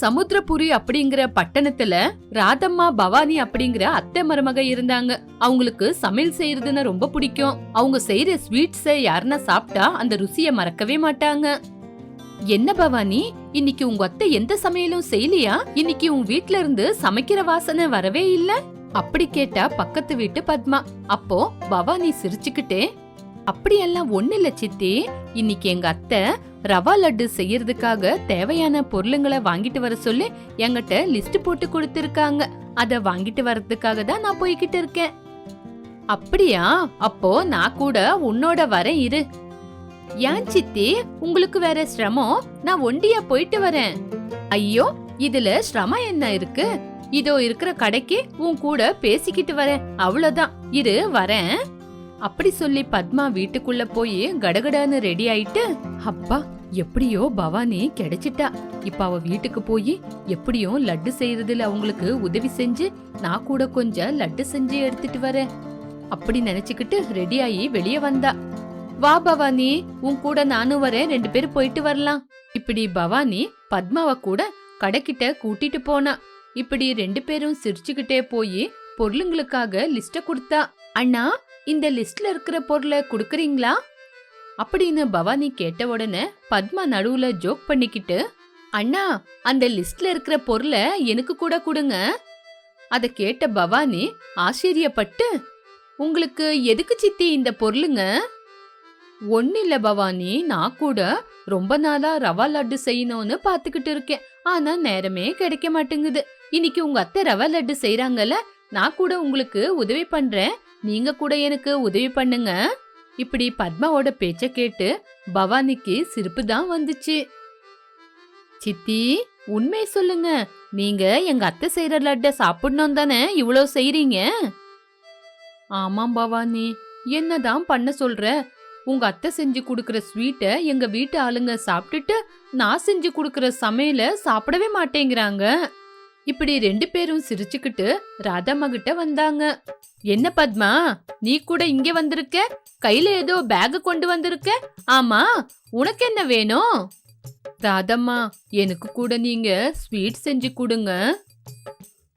சமுத்திரபுரி அப்படிங்கிற பட்டணத்துல ராதம்மா பவானி அப்படிங்கிற அத்தை மருமக இருந்தாங்க. அவங்களுக்கு சமையல் செய்யறதுன்னு ரொம்ப பிடிக்கும். அவங்க செய்யற ஸ்வீட்ஸ யாருன்னா சாப்பிட்டா அந்த ருசிய மறக்கவே மாட்டாங்க. என்ன பவானி இன்னைக்கு உங்க அத்தை எந்த சமையலும் செய்யலையா? இன்னைக்கு உன் வீட்ல இருந்து சமைக்கிற வாசனை வரவே இல்ல? அப்படி கேட்டா பக்கத்து வீட்டு பத்மா. அப்போ பவானி சிரிச்சுக்கிட்டே அப்படியெல்லாம் ஒண்ணு இல்ல சித்தி. இன்னைக்கு எங்க அத்தை ரவா லட்டு செய்யறதுக்காக தேவையான பொருளுங்களை வாங்கிட்டு வர சொல்லி என்கிட்ட லிஸ்ட் போட்டு கொடுத்திருக்காங்க. அத வாங்கிட்டு வர்றதுக்காக தான் நான் போய்கிட்டு இருக்கேன். அப்படியா? அப்போ நான் கூட உன்னோட வரேன் இரு. ஏன் சித்தி? உங்களுக்கு வேற சிரமம்? நான் ஒண்டியா போயிட்டு வரேன். ஐயோ இதுல சிரமம் என்ன இருக்கு? இதோ இருக்கிற கடைக்கு உன் கூட பேசிக்கிட்டு வரேன். அவ்வளவுதான். இரு வரேன். அப்படி சொல்லி பத்மா வீட்டுக்குள்ள போய் கடகடான்னு ரெடி ஆயிட்டு அப்பா எப்படியோ பவானி கிடைச்சிட்டா. இப்ப அவ வீட்டுக்கு போய் எப்படியும் லட்டு செய்யறதுல அவங்களுக்கு உதவி செஞ்சு நான் கூட கொஞ்சம் லட்டு செஞ்சு எடுத்துட்டு வரேன். அப்படி நினைச்சுக்கிட்டு ரெடி ஆகி வெளியே வந்தா. வா பவானி உன் கூட நானும் வரேன் ரெண்டு பேரும் போயிட்டு வரலாம். இப்படி பவானி பத்மாவை கூட கடைக்கிட்ட கூட்டிட்டு போனா. இப்படி ரெண்டு பேரும் சிரிச்சுக்கிட்டே போய் பொருளுங்களுக்காக லிஸ்ட கொடுத்தா. அண்ணா இந்த லிஸ்ட்ல இருக்கிற பொருளை குடுக்கறீங்களா? அப்படின்னு பவானி கேட்ட உடனே பத்மா நடுவுல ஜோக் பண்ணிக்கிட்டு அண்ணா அந்த லிஸ்ட்ல இருக்கிற பொருளை எனக்கு கூட கொடுங்க. அதை கேட்ட பவானி ஆச்சரியப்பட்டு உங்களுக்கு எதுக்கு சித்தி இந்த பொருளுங்க? ஒன்னும் இல்ல பவானி நான் கூட ரொம்ப நாளா ரவா லட்டு செய்யணும்னு பாத்துக்கிட்டு இருக்கேன். ஆனா நேரமே கிடைக்க மாட்டேங்குது. இன்னைக்கு உங்க அத்தை ரவா லட்டு செய்யறாங்கல்ல நான் கூட உங்களுக்கு உதவி பண்றேன். நீங்க கூட எனக்கு உதவி பண்ணுங்க. இப்படி பத்மாவோட பேச்ச கேட்டு பவானிக்கு சிரிப்பு தான் வந்துச்சு. சித்தி உண்மை சொல்லுங்க. நீங்க எங்க அத்தை செய்யற லட்டை சாப்பிடணும் தானே இவ்வளோ செய்றீங்க? ஆமாம் பவானி. என்னதான் பண்ண சொல்ற? உங்க அத்தை செஞ்சு கொடுக்குற ஸ்வீட்டை எங்க வீட்டு ஆளுங்க சாப்பிட்டுட்டு நான் செஞ்சு கொடுக்குற சமையல சாப்பிடவே மாட்டேங்கிறாங்க. இப்படி ரெண்டு பேரும் சிரிச்சுக்கிட்டு ராதம்மா கிட்ட வந்தாங்க. என்ன பத்மா நீ கூட இங்க வந்திருக்க? கையில ஏதோ பேக் கொண்டு வந்திருக்க? ஆமா உனக்கு என்ன வேணும்? ராதம்மா எனக்கு கூட நீங்க ஸ்வீட் செஞ்சு கொடுங்க.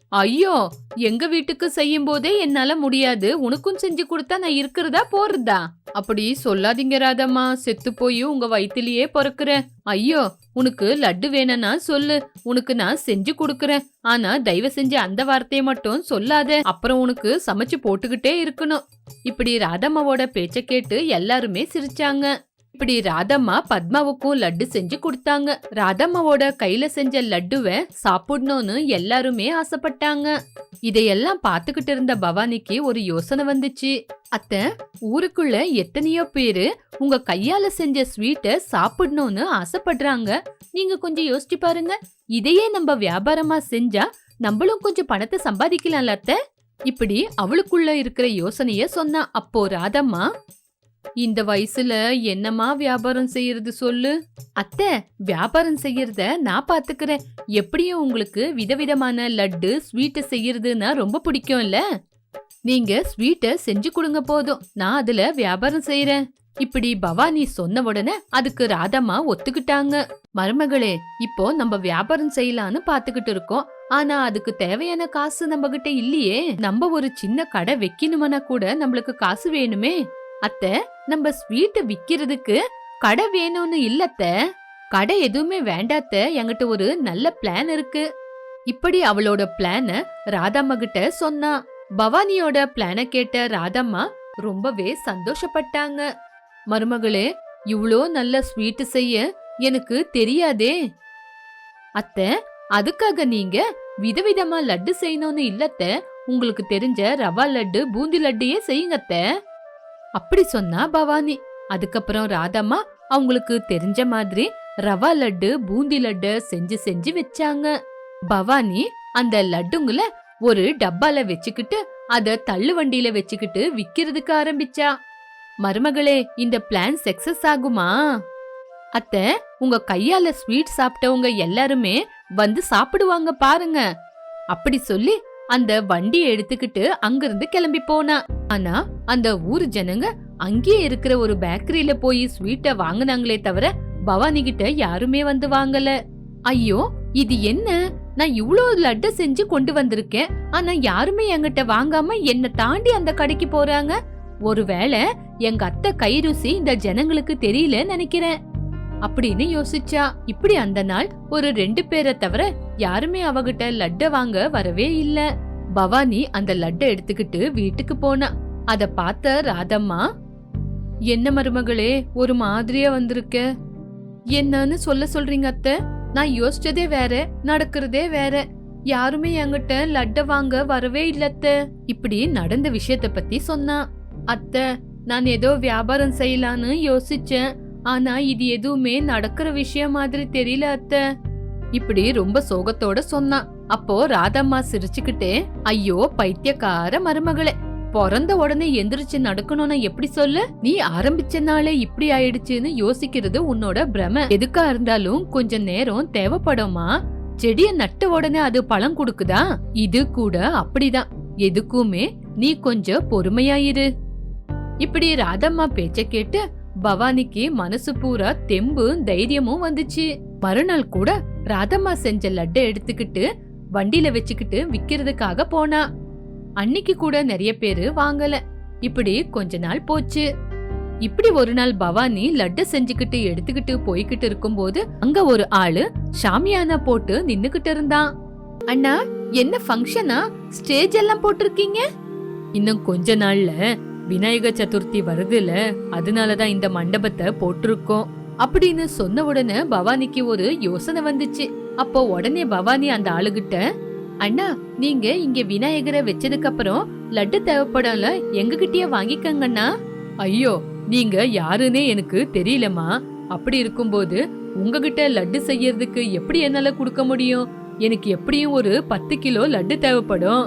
ஐயோ எங்க வீட்டுக்கு செய்யும் போதே என்னால முடியாது. உனக்கும் செஞ்சு கொடுத்தா நான் இருக்கிறதா போறதா? அப்படி சொல்லாதீங்க ராதம்மா. செத்து போய் உங்க வயித்திலேயே பிறக்குறேன். ஐயோ உனக்கு லட்டு வேணும்னா சொல்லு. உனக்கு நான் செஞ்சு கொடுக்கறேன். ஆனா தயவு செஞ்சு அந்த வார்த்தையை மட்டும் சொல்லாத. அப்புறம் உனக்கு சமைச்சு போட்டுக்கிட்டே இருக்கணும். இப்படி ராதம்மாவோட பேச்ச கேட்டு எல்லாருமே சிரிச்சாங்க. இப்படி ராதம்மா பத்மாவுக்கும் லட்டு செஞ்சு கொடுத்தாங்க. ராதம்மாவோட கையில செஞ்ச லட்டுவை சாப்பிடணும்னு எல்லாருமே ஆசைப்பட்டாங்க. இதையெல்லாம் பாத்துக்கிட்டு இருந்த பவானிக்கு ஒரு யோசனை வந்துச்சு. அத்தை ஊருக்குள்ள எத்தனையோ பேரு உங்க கையால செஞ்ச ஸ்வீட்டை சாப்பிடணும்னு ஆசைப்படுறாங்க. நீங்க கொஞ்சம் யோசிச்சு பாருங்க. இதையே நம்ம வியாபாரமா செஞ்சா நம்மளும் கொஞ்சம் பணத்தை சம்பாதிக்கலாம்ல அத்தை? இப்படி அவளுக்குள்ள இருக்கிற யோசனைய சொன்னா அப்போ ராதம்மா இந்த வயசுல என்னமா வியாபாரம் செய்யறது சொல்லு? அத்தை வியாபாரம் செய்யறத நான் பாத்துக்கிறேன். எப்படியும் உங்களுக்கு விதவிதமான லட்டு ஸ்வீட் செய்யறதுன்னா ரொம்ப பிடிக்கும்ல? நீங்க ஸ்வீட்டை செஞ்சு கொடுங்க போதும். நான் அதுல வியாபாரம் செய்யறேன். இப்படி பவானி சொன்ன உடனே அதுக்கு ராதம்மா ஒத்துக்கிட்டாங்க. மருமகளே இப்போ நம்ம வியாபாரம் செய்யலான்னு பாத்துக்கிட்டு இருக்கோம். ஆனா அதுக்கு தேவையான காசு நம்ம கிட்ட இல்லையே. நம்ம ஒரு சின்ன கடை வைக்கணுமனா கூட நம்மளுக்கு காசு வேணுமே. அத்த நம்ம ஸ்வீட் விக்கிறதுக்கு கடை வேணும்னு இல்லத்த. கடை எதுவுமே வேண்டாத்த என்கிட்ட ஒரு நல்ல பிளான் இருக்கு. இப்படி அவளோட பிளான ராதாம்மா கிட்ட சொன்னா. பவானியோட பிளான கேட்ட ராதாம்மா ரொம்பவே சந்தோஷப்பட்டாங்க. மருமகளே இவ்ளோ நல்ல ஸ்வீட் செய்ய எனக்கு தெரியாதே. அத்தை அதுக்காக நீங்க விதவிதமா லட்டு செய்யணும்னு இல்லத்த. உங்களுக்கு தெரிஞ்ச ரவா லட்டு பூந்தி லட்டுயே செய்யுங்க அத்தை. அப்படி சொன்னா பவானி. அதுக்கப்புறம் ராதம்மா அவங்களுக்கு தெரிஞ்ச மாதிரி ரவா லட்டு பூந்தி லட்டு செஞ்சு செஞ்சு வச்சாங்க. பவானி அந்த லட்டுங்கள ஒரு டப்பால வச்சுக்கிட்டு அத தள்ளு வண்டியில வச்சுக்கிட்டு விக்கிறதுக்கு ஆரம்பிச்சா. மருமகளே இந்த பிளான் சக்சஸ் ஆகுமா? அத்த உங்க கையால ஸ்வீட் சாப்பிட்டவங்க எல்லாருமே வந்து சாப்பிடுவாங்க பாருங்க. அப்படி சொல்லி அந்த வண்டியை எடுத்துக்கிட்டு அங்கிருந்து கிளம்பி போனா. ஆனா அந்த ஊர் ஜனங்க அங்கேயே இருக்கிற ஒரு பேக்கரியில போய் ஸ்வீட்டை வாங்குனாங்களே தவிர பவானி கிட்ட யாருமே வந்து வாங்கல. ஐயோ இது என்ன? நான் இவ்ளோ லட்டு செஞ்சு கொண்டு வந்திருக்கேன். ஆனா யாருமே என்கிட்ட வாங்காம என்ன தாண்டி அந்த கடைக்கு போறாங்க. ஒருவேளை எங்க அத்தை கை ருசி இந்த ஜனங்களுக்கு தெரியல நினைக்கிறேன். அப்படின்னு யோசிச்சா. இப்படி அந்த நாள் ஒரு ரெண்டு பேரை தவிர யாருமே அவகிட்ட லட்ட வாங்க வரவே இல்ல. பவானி அந்த லட்டை எடுத்துக்கிட்டு வீட்டுக்கு போனா. அத பார்த்த ராதம்மா என்ன மருமகளே ஒரு மாதிரியா வந்திருக்க? என்னன்னு சொல்ல சொல்றீங்க அத்தை? நான் யோசிச்சதே வேற நடக்கிறதே வேற. யாருமே என்கிட்ட லட்ட வாங்க வரவே இல்லத்த அத்தை. இப்படி நடந்த விஷயத்த பத்தி சொன்னா. அத்தை நான் ஏதோ வியாபாரம் செய்யலான்னு யோசிச்சேன். ஆனா இது எதுவுமே நடக்கிற விஷயம் மாதிரி தெரியல அத்தை. இப்படி ரொம்ப சோகத்தோட சொன்னான் அப்போ ராதம்மா சிரிச்சுக்கிட்டே ஐயோ பைத்தியக்கார மருமகளே பிறந்த உடனே எந்திரிச்சு நடக்கணும்னா எப்படி சொல்லு? நீ ஆரம்பிச்ச நாளே இப்படி ஆயிடுச்சுன்னு யோசிக்கிறது உன்னோட பிரம. எதுக்கா இருந்தாலும் கொஞ்ச நேரம் தேவைப்படுமா செடிய நட்ட உடனே அது பழம் கொடுக்குதா? இது கூட அப்படிதான். எதுக்குமே நீ கொஞ்சம் பொறுமையாயிரு இப்படி ராதம்மா பேச்ச கேட்டு பவானிக்கு மனசு பூரா தெம்பும் தைரியமும் வந்துச்சு. மறுநாள் கூட ராதம்மா செஞ்ச லட்டை எடுத்துக்கிட்டு வண்டியில வச்சுக்கிட்டு விக்கிறதுக்காக போனா. அன்னைக்கு கூட நிறைய பேரு வாங்கல. இப்படி கொஞ்ச நாள் போச்சு. இப்படி ஒரு நாள் பவானி லட்டு செஞ்சுக்கிட்டு எடுத்துக்கிட்டு போய்கிட்டு இருக்கும்போது அங்க ஒரு ஆளு ஷாமியானா போட்டு நின்னுகிட்டு இருந்தான். அண்ணா என்ன ஃபங்க்ஷனா ஸ்டேஜ் எல்லாம் போட்டிருக்கீங்க? இன்னும் கொஞ்ச நாள்ல விநாயக சதுர்த்தி வருதுல அதனாலதான் இந்த மண்டபத்தை போட்டிருக்கோம். அப்படின்னு சொன்ன உடனே பவானிக்கு ஒரு யோசனை வந்துச்சு. அப்போ உடனே பவானி அந்த ஆளுகிட்ட அண்ணா நீங்க இங்க விநாயகரை வச்சதுக்கு அப்புறம் லட்டு தேவைப்படும்ல எங்ககிட்டயே வாங்கிக்கங்கண்ணா. ஐயோ நீங்க யாருன்னே எனக்கு தெரியலமா அப்படி இருக்கும்போது உங்ககிட்ட லட்டு செய்யறதுக்கு எப்படி என்னால கொடுக்க முடியும்? எனக்கு எப்படியும் ஒரு பத்து கிலோ லட்டு தேவைப்படும்.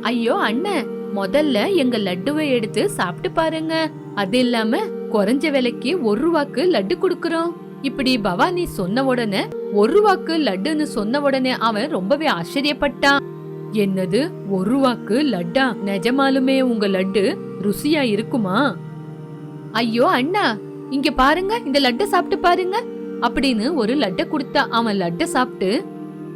ஐயோ அண்ணன் முதல்ல எங்க லட்டுவை எடுத்து சாப்பிட்டு பாருங்க. அது இல்லாம குறைஞ்ச விலைக்கு ஒரு ரூபாக்கு லட்டு குடுக்கறோம். இப்படி பவானி சொன்ன உடனே ஒரு ரூபாக்கு லட்டுன்னு சொன்ன உடனே அவன் ரொம்பவே ஆச்சரியப்பட்டான். என்னது ஒரு ரூபாக்கு லட்டா? நிஜமாலுமே உங்க லட்டு ருசியா இருக்குமா? ஐயோ அண்ணா இங்க பாருங்க இந்த லட்டை சாப்பிட்டு பாருங்க அப்படின்னு ஒரு லட்டை கொடுத்தா அவன் லட்டை சாப்பிட்டு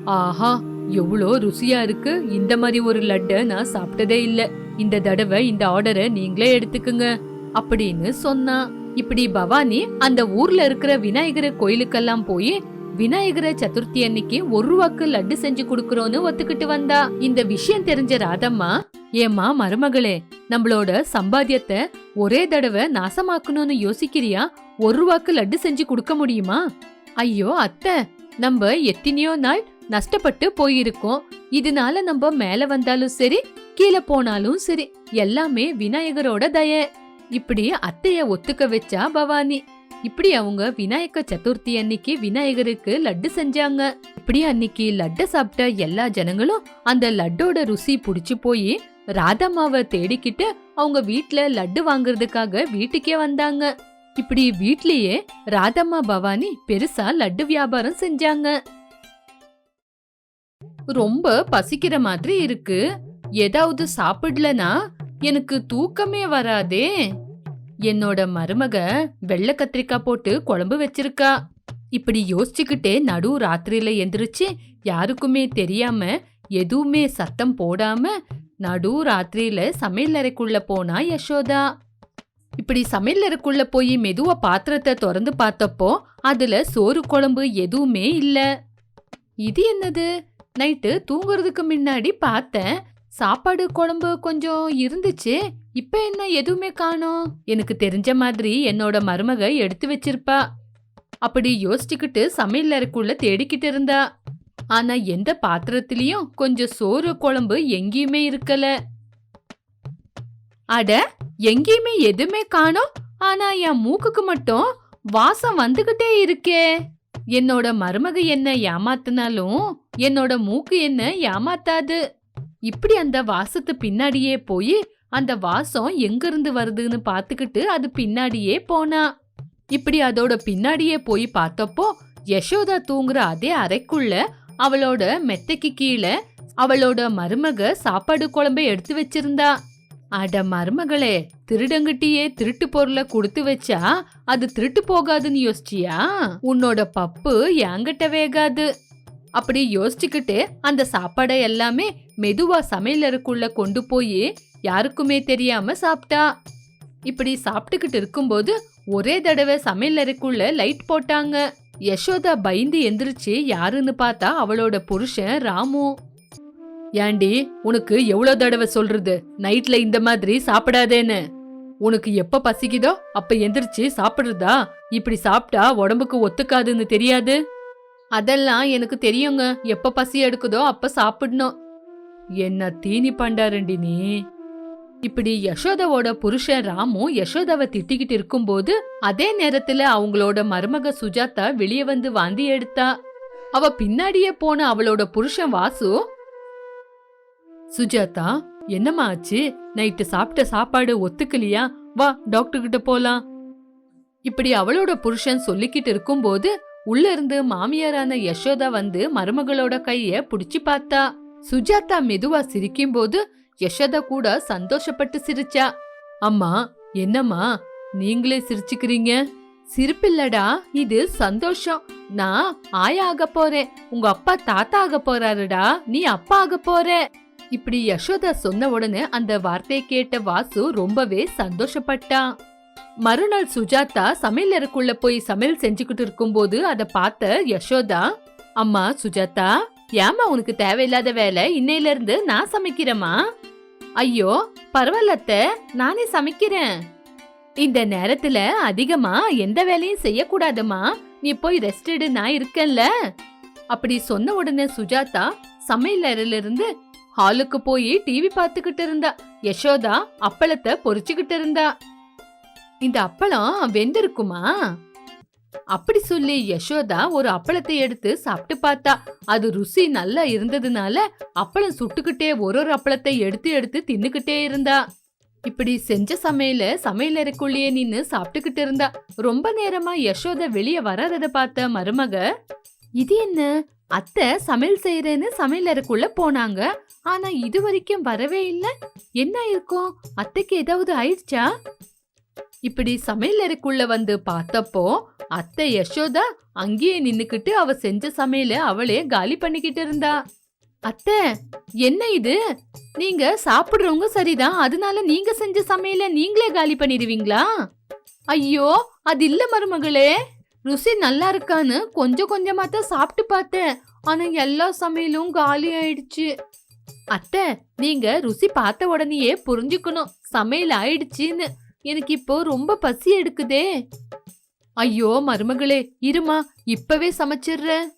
ஆஹா எவ்வளோ ருசியா இருக்கு இந்த மாதிரி ஒரு லட்டை நான் சாப்பிட்டதே இல்லை. இந்த தடவை இந்த ஆர்டரை நீங்களே எடுத்துக்குங்க அப்படின்னு சொன்னான் இப்படி பவானி அந்த ஊர்ல இருக்கிற விநாயகர் கோயிலுக்கெல்லாம் போய் விநாயகர சதுர்த்தி அன்னைக்கு ஒரு ரூபாக்கு லட்டு செஞ்சு குடுக்கறோம்னு ஒத்துக்கிட்டு வந்தா. இந்த விஷயம் தெரிஞ்ச ராதம்மா ஏமா மருமகளே நம்மளோட சம்பாத்தியத்தை ஒரே தடவை நாசமாக்கணும்னு யோசிக்கிறியா? ஒரு ரூபாக்கு லட்டு செஞ்சு கொடுக்க முடியுமா? ஐயோ அத்தை நம்ம எத்தனையோ நாள் நஷ்டப்பட்டு போயிருக்கோம். இதனால நம்ம மேல வந்தாலும் சரி கீழே போனாலும் சரி எல்லாமே விநாயகரோட தய. இப்படி அத்தைய ஒத்துக்க வச்சா பவானி. இப்படி அவங்க விநாயக சதுர்த்தி அன்னைக்கு விநாயகருக்கு லட்டு செஞ்சாங்க. இப்படி அன்னைக்கு லட்டு சாப்பிட்ட எல்லா ஜனங்களும் அந்த லட்டோட ருசி புடிச்சு போய் ராதம்மாவை தேடிக்கிட்டு அவங்க வீட்ல லட்டு வாங்குறதுக்காக வீட்டுக்கே வந்தாங்க. இப்படி வீட்லயே ராதம்மா பவானி பெருசா லட்டு வியாபாரம் செஞ்சாங்க. ரொம்ப பசிக்கிற மாதிரி இருக்கு. ஏதாவது சாப்பிடலனா எனக்கு தூக்கமே வராதே. என்னோட மருமக வெள்ளை கத்திரிக்காய் போட்டு குழம்பு வச்சிருக்கா. இப்படி யோசிச்சுக்கிட்டே நடு ராத்திரியில எந்திரிச்சு யாருக்குமே தெரியாம எதுவுமே சத்தம் போடாம நடு ராத்திரியில சமையல் அறைக்குள்ள போனா யசோதா. இப்படி சமையல் அறைக்குள்ள போய் மெதுவா பாத்திரத்தை திறந்து பார்த்தப்போ அதுல சோறு குழம்பு எதுவுமே இல்ல. இது என்னது? நைட்டு தூங்குறதுக்கு முன்னாடி பார்த்தேன். சாப்பாடு குழம்பு கொஞ்சம் இருந்துச்சு. இப்ப என்ன எதுவுமே காணோம். எனக்கு தெரிஞ்ச மாதிரி என்னோட மருமக எடுத்து வச்சிருப்பா. அப்படி யோசிச்சுக்கிட்டு சமையல் அறைக்குள்ள தேடிக்கிட்டு இருந்தா. ஆனா எந்த பாத்திரத்திலயும் கொஞ்சம் சோறு குழம்பு எங்கேயுமே இருக்கல. அட எங்கேயுமே எதுவுமே காணோம். ஆனா என் மூக்குக்கு மட்டும் வாசம் வந்துகிட்டே இருக்கே. என்னோட மருமக என்ன ஏமாத்தினாலும் என்னோட மூக்கு என்ன ஏமாத்தாது. இப்படி அந்த வாசத்து பின்னாடியே போய் அந்த வாசம் எங்கிருந்து வருதுன்னு பார்த்துக்கிட்டு அது பின்னாடியே போனா. இப்படி அதோட பின்னாடியே போய் பார்த்தப்போ யசோதா தூங்குற அதே அறைக்குள்ள அவளோட மெத்தைக்கு கீழே அவளோட மருமக சாப்பாடு குழம்பை எடுத்து வச்சிருந்தா. அட மருமகளே திருடங்கிட்டியே திருட்டு பொருளை கொடுத்து வச்சா அது திருட்டு போகாதுன்னு யோசிச்சியா? உன்னோட பப்பு என்கிட்ட வேகாது. அப்படி யோசிச்சுக்கிட்டு அந்த சாப்பாடை எல்லாமே மெதுவா சமையலருக்குள்ள கொண்டு போய் யாருக்குமே தெரியாம சாப்பிட்டா. இப்படி சாப்பிட்டுக்கிட்டு இருக்கும்போது ஒரே தடவை சமையலறைக்குள்ள லைட் போட்டாங்க. யசோதா பயந்து எந்திரிச்சு யாருன்னு பார்த்தா அவளோட புருஷன் ராமு. ஏண்டி உனக்கு எவ்வளவு தடவை சொல்றது? நைட்ல இந்த மாதிரி சாப்பிடாதேன்னு. உனக்கு எப்ப பசிக்குதோ அப்ப எந்திரிச்சு சாப்பிடுறதா? இப்படி சாப்பிட்டா உடம்புக்கு ஒத்துக்காதுன்னு தெரியாது? அதெல்லாம் எனக்கு தெரியுங்க. எப்ப பசி எடுக்குதோ அப்ப சாப்பிடணும். என்ன தீனி பண்டாரண்டி நீ? இப்படி யசோதாவோட புருஷன் ராமு யசோதாவை திட்டிக்கிட்டு இருக்கும்போது அதே நேரத்துல அவங்களோட மருமக சுஜாதா வெளியே வந்து வாந்தி எடுத்தா. அவ பின்னாடியே போன அவளோட புருஷன் வாசு. சுஜாதா என்னம்மா ஆச்சு? நைட்டு சாப்பிட்ட சாப்பாடு ஒத்துக்கலையா? வா டாக்டர் கிட்ட போலாம். இப்படி அவளோட புருஷன் சொல்லிக்கிட்டு இருக்கும்போது உள்ள இருந்து மாமியாரான யசோதா வந்து மருமகளோட கைய புடிச்சு பார்த்தா. சுஜாதா மெதுவா சிரிக்கும்போது யசோதா கூட சந்தோஷப்பட்டு சிரிச்சா. அம்மா என்னம்மா? நீங்களே சிரிச்சுக்கிறீங்க? சிரிப்பில்லடா இது சந்தோஷம். நான் ஆயா ஆக போறேன். உங்க அப்பா தாத்தா ஆக போறாருடா. நீ அப்பா ஆக போற. இப்படி யசோதா சொன்ன உடனே அந்த வார்த்தையை கேட்ட வாசு ரொம்பவே சந்தோஷப்பட்டான் மறுநாள் சுஜாதா சமையலறைக்குள்ள போய் சமையல் செஞ்சுக்கிட்டு இருக்கும்போது அத பார்த்த யசோதா அம்மா சுஜாதா ஏமா உனக்கு தேவையில்லாத வேலை? இன்னையில இருந்து நான் சமைக்கிறேமா ஐயோ பரவாயில்லத்த நானே சமைக்கிறேன். இந்த நேரத்துல அதிகமா எந்த வேலையும் செய்யக்கூடாதுமா நீ போய் ரெஸ்ட் எடு நான் இருக்கேன்ல. அப்படி சொன்ன உடனே சுஜாதா சமையல் அறையில இருந்து ஹாலுக்கு போய் டிவி பார்த்துக்கிட்டு இருந்தா. யசோதா அப்பளத்தை பொறிச்சுக்கிட்டு இருந்தா. இந்த அப்பளம் வெந்திருக்குமா? அப்படி சொல்லி யசோதா ஒரு அப்பளத்தை எடுத்து சாப்பிட்டு பார்த்தா அது ருசி நல்லா இருந்ததுனால அப்பளம் சுட்டுக்கிட்டே ஒரு ஒரு அப்பளத்தை எடுத்து எடுத்து தின்னுக்கிட்டே இருந்தா. இப்படி செஞ்ச சமையல சமையலறைக்குள்ளேயே நின்னு சாப்பிட்டுக்கிட்டு இருந்தா. ரொம்ப நேரமா யசோதா வெளியே வராதத பார்த்த மருமக இது என்ன? அத்தை சமையல் செய்யறேன்னு சமையலறைக்குள்ள போனாங்க. ஆனா இது வரைக்கும் வரவே இல்லை. என்ன இருக்கும் அத்தைக்கு ஏதாவது ஆயிடுச்சா? இப்படி சமையலறைக்குள்ள வந்து பார்த்தப்போ அத்தை யசோதா அங்கேயே நின்னுக்கிட்டு அவ செஞ்ச சமையல அவளே காலி பண்ணிக்கிட்டு இருந்தா. அத்தை என்ன இது? நீங்க சாப்பிடுறவங்க சரிதான் அதனால நீங்க செஞ்ச சமையல நீங்களே காலி பண்ணிடுவீங்களா? ஐயோ அது இல்ல மருமகளே. ருசி நல்லா இருக்கான்னு கொஞ்சம் கொஞ்சமா தான் சாப்பிட்டு பார்த்தேன். ஆனா எல்லா சமையலும் காலி ஆயிடுச்சு. அத்தை நீங்க ருசி பார்த்த உடனேயே புரிஞ்சுக்கணும் சமையல் ஆயிடுச்சுன்னு. எனக்கு இப்போ ரொம்ப பசி எடுக்குதே. ஐயோ மருமகளே இருமா இப்பவே சமைச்சிடுறேன்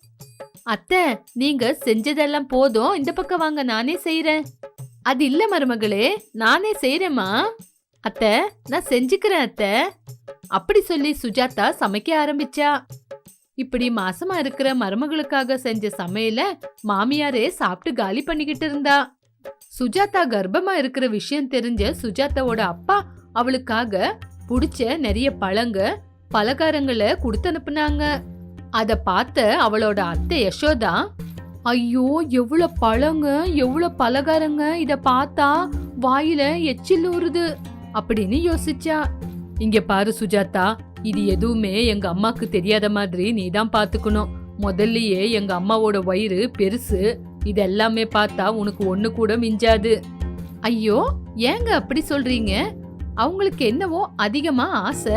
அத்தை நீங்க செஞ்சதெல்லாம் போதும் இந்த பக்கம் வாங்க நானே செய்யறேன் அது இல்ல மருமகளே நானே செய்யறேம்மா அத்தை நான் செஞ்சுக்கிறேன் அத்தை. அப்படி சொல்லி சுஜாதா சமைக்க ஆரம்பிச்சா. இப்படி மாசமா இருக்கிற மருமகளுக்காக செஞ்ச சமையல மாமியாரே சாப்பிட்டு காலி பண்ணிக்கிட்டு இருந்தா. சுஜாதா கர்ப்பமா இருக்கிற விஷயம் தெரிஞ்ச சுஜாதாவோட அப்பா அவளுக்காக புடிச்ச நிறைய பழங்க பலகாரங்களை கொடுத்து அனுப்புனாங்க. அத பார்த்த அவளோட அத்தை யசோதா ஐயோ எவ்வளவு பழங்க எவ்வளவு பலகாரங்க இத பார்த்தா வாயில எச்சில் ஊறுது அப்படின்னு யோசிச்சா. இங்க பாரு சுஜாதா இது எதுவுமே எங்க அம்மாக்கு தெரியாத மாதிரி நீ தான் பாத்துக்கணும் முதல்லயே எங்க அம்மாவோட வயிறு பெருசு இது எல்லாமே பார்த்தா உனக்கு ஒண்ணு கூட மிஞ்சாது. ஐயோ ஏங்க அப்படி சொல்றீங்க? அவங்களுக்கு என்னவோ அதிகமா ஆசை.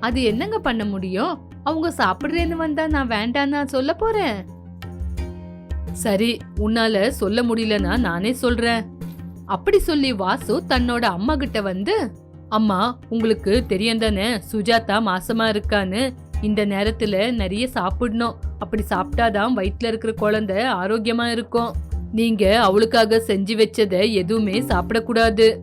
அது என்னங்க பண்ண முடியும்? அவங்க சாப்பிடுறேன்னு வந்தா நான் வேண்டான்னா சொல்ல போறேன். சரி உன்னால சொல்ல முடியலன்னா நானே சொல்றேன். அப்படி சொல்லி வாசு தன்னோட அம்மா கிட்ட வந்து அம்மா உங்களுக்கு தெரியும் தானே சுஜாதா மாசமா இருக்கான்னு. இந்த நேரத்துல நிறைய சாப்பிடணும். அப்படி சாப்பிட்டாதான் வயிற்றுல இருக்கிற குழந்தை ஆரோக்கியமா இருக்கும். நீங்க அவளுக்காக செஞ்சு வச்சதை எதுவுமே சாப்பிடக்கூடாது.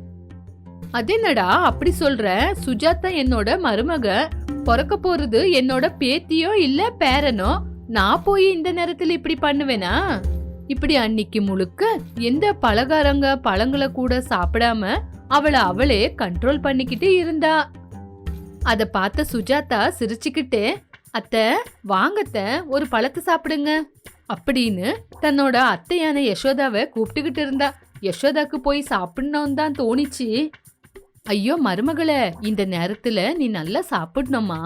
அதென்னடா அப்படி சொல்ற? சுஜாதா என்னோட மருமக. பிறக்க போறது என்னோட பேத்தியோ இல்ல பேரனோ? நான் போய் இந்த நேரத்துல இப்படி பண்ணுவேனா? இப்படி அன்னைக்கு முழுக்க எந்த பலகாரங்க பழங்களை கூட சாப்பிடாம அவளை அவளே கண்ட்ரோல் பண்ணிக்கிட்டு இருந்தா. அத பார்த்த சுஜாதா சிரிச்சுக்கிட்டே அத்தை வாங்கத்த ஒரு பழத்தை சாப்பிடுங்க. அப்படின்னு தன்னோட அத்தையான யசோதாவை கூப்பிட்டுக்கிட்டு இருந்தா. யசோதாக்கு போய் சாப்பிடணும் தான் தோணிச்சு. ஐயோ மருமகளே இந்த நேரத்துல நீ நல்லா சாப்பிடணுமா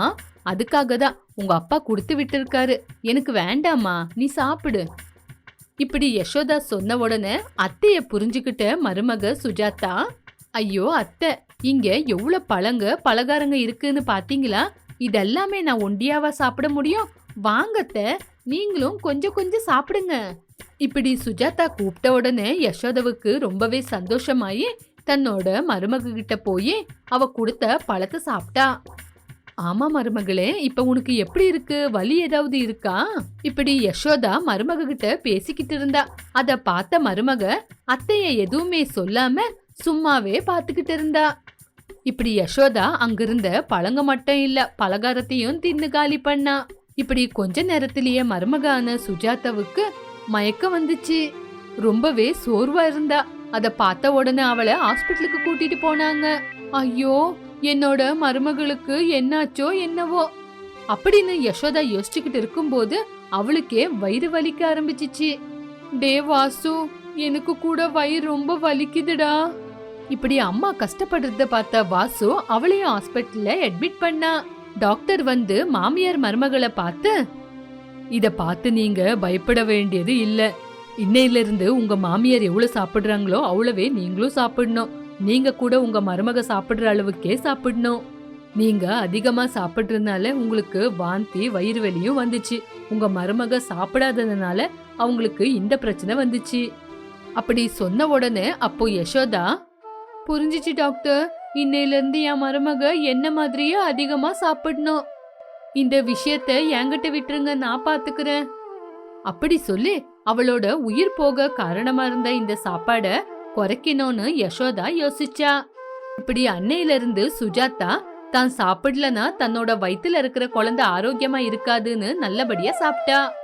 அதுக்காக தான் உங்க அப்பா கொடுத்து விட்டுருக்காரு. எனக்கு வேண்டாமா நீ சாப்பிடு. இப்படி யசோதா சொன்ன உடனே அத்தைய புரிஞ்சுக்கிட்ட மருமக சுஜாதா ஐயோ அத்தை இங்க எவ்வளவு பழங்க பலகாரங்க இருக்குன்னு பாத்தீங்களா? இதெல்லாமே நான் ஒண்டியாவா சாப்பிட முடியும்? வாங்கத்த நீங்களும் கொஞ்சம் கொஞ்சம் சாப்பிடுங்க. இப்படி சுஜாதா கூப்பிட்ட உடனே யசோதாவுக்கு ரொம்பவே சந்தோஷமாயி தன்னோட மருமக கிட்ட போய் அவ கொடுத்த பழத்தை சாப்பிட்டா. ஆமா மருமகளே இப்ப உனக்கு எப்படி இருக்கு? வலி ஏதாவது இருக்கா? இப்படி யசோதா மருமக கிட்ட பேசிக்கிட்டு இருந்தா. அத பார்த்த மருமக அத்தைய எதுவுமே சொல்லாம சும்மாவே பாத்துக்கிட்டு இருந்தா. இப்படி யசோதா அங்கிருந்த பழங்க மட்டும் இல்ல பலகாரத்தையும் தின்னு காலி பண்ணா. இப்படி கொஞ்ச நேரத்திலேயே மருமகான சுஜாதாவுக்கு மயக்கம் வந்துச்சு. ரொம்பவே சோர்வா இருந்தா. அத பார்த்த உடனே அவளை ஹாஸ்பிட்டலுக்கு கூட்டிட்டு போனாங்க. ஐயோ என்னோட மருமகளுக்கு என்னாச்சோ என்னவோ. அப்படின்னு யசோதா யோசிச்சுக்கிட்டு இருக்கும்போது அவளுக்கே வயிறு வலிக்க ஆரம்பிச்சிச்சு. டே வாசு எனக்கு கூட வயிறு ரொம்ப வலிக்குதுடா. இப்படி அம்மா கஷ்டப்படுறத பார்த்த வாசு அவளையும் ஹாஸ்பிட்டல்ல அட்மிட் பண்ணா. டாக்டர் வந்து மாமியார் மருமகளை பார்த்து இத பார்த்து நீங்க பயப்பட வேண்டியது இல்லை. இன்னையில இருந்து உங்க மாமியார் எவ்வளவு சாப்பிடுறாங்களோ அவ்வளவே நீங்களும் சாப்பிடணும். நீங்க கூட உங்க மருமக சாப்பிடுற அளவுக்கே சாப்பிடணும். நீங்க அதிகமா சாப்பிடுறதுனால உங்களுக்கு வாந்தி வயிறு வலியும் வந்துச்சு. உங்க மருமக சாப்பிடாததுனால அவங்களுக்கு இந்த பிரச்சனை வந்துச்சு. அப்படி சொன்ன உடனே அப்போ யசோதா புரிஞ்சிச்சு டாக்டர். இன்னையில இருந்து என் மருமக என்ன மாதிரியே அதிகமா சாப்பிடணும். இந்த விஷயத்த என்கிட்ட விட்டுருங்க நான் பாத்துக்கிறேன். அப்படி சொல்லி அவளோட உயிர் போக காரணமா இருந்த இந்த சாப்பாட குறைக்கணும்னு யசோதா யோசிச்சா. இப்படி அன்னையில இருந்து சுஜாதா தான் சாப்பிடலனா தன்னோட வயித்துல இருக்கிற குழந்தை ஆரோக்கியமா இருக்காதுன்னு நல்லபடியா சாப்பிட்டா.